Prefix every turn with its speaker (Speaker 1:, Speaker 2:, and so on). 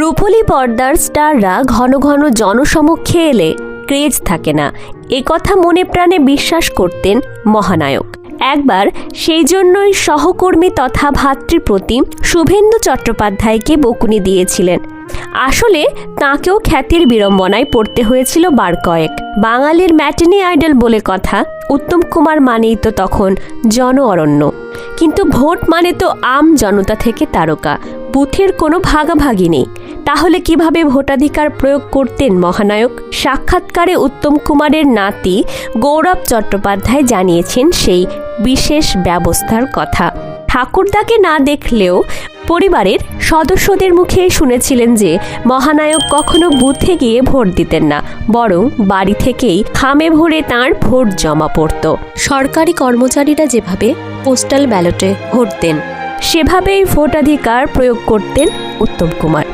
Speaker 1: রূপলি পর্দার স্টাররা ঘন ঘন জনসমক্ষে এলে ক্রেজ থাকে না। কথা মনে প্রাণে বিশ্বাস করতেন মহানায়ক। একবার সেই জন্যই সহকর্মী তথা ভাতৃপ্রতিম শুভেন্দু চট্টোপাধ্যায়কে বকুনি দিয়েছিলেন। আসলে তাঁকেও খ্যাতির বিড়ম্বনায় পড়তে হয়েছিল বার কয়েক। বাঙালির ম্যাটিনি আইডল বলে কথা, উত্তম কুমার মানেই তো তখন জন অরণ্য কিন্তু ভোট মানে তো আম জনতা থেকে তারকা। বুথের কোনো ভাগাভাগি নেই। তাহলে কীভাবে ভোটাধিকার প্রয়োগ করতেন মহানায়ক? সাক্ষাৎকারে উত্তম কুমারের নাতি গৌরব চট্টোপাধ্যায় জানিয়েছেন সেই বিশেষ ব্যবস্থার কথা। ঠাকুরদাকে না দেখলেও পরিবারের সদস্যদের মুখে শুনেছিলেন যে, মহানায়ক কখনো বুথে গিয়ে ভোট দিতেন না, বরং বাড়ি থেকেই খামে ভরে তাঁর ভোট জমা পড়ত। সরকারি কর্মচারীরা যেভাবে পোস্টাল ব্যালটে ভোট দেন সেভাবেই ভোটাধিকার প্রয়োগ করতেন উত্তম কুমার।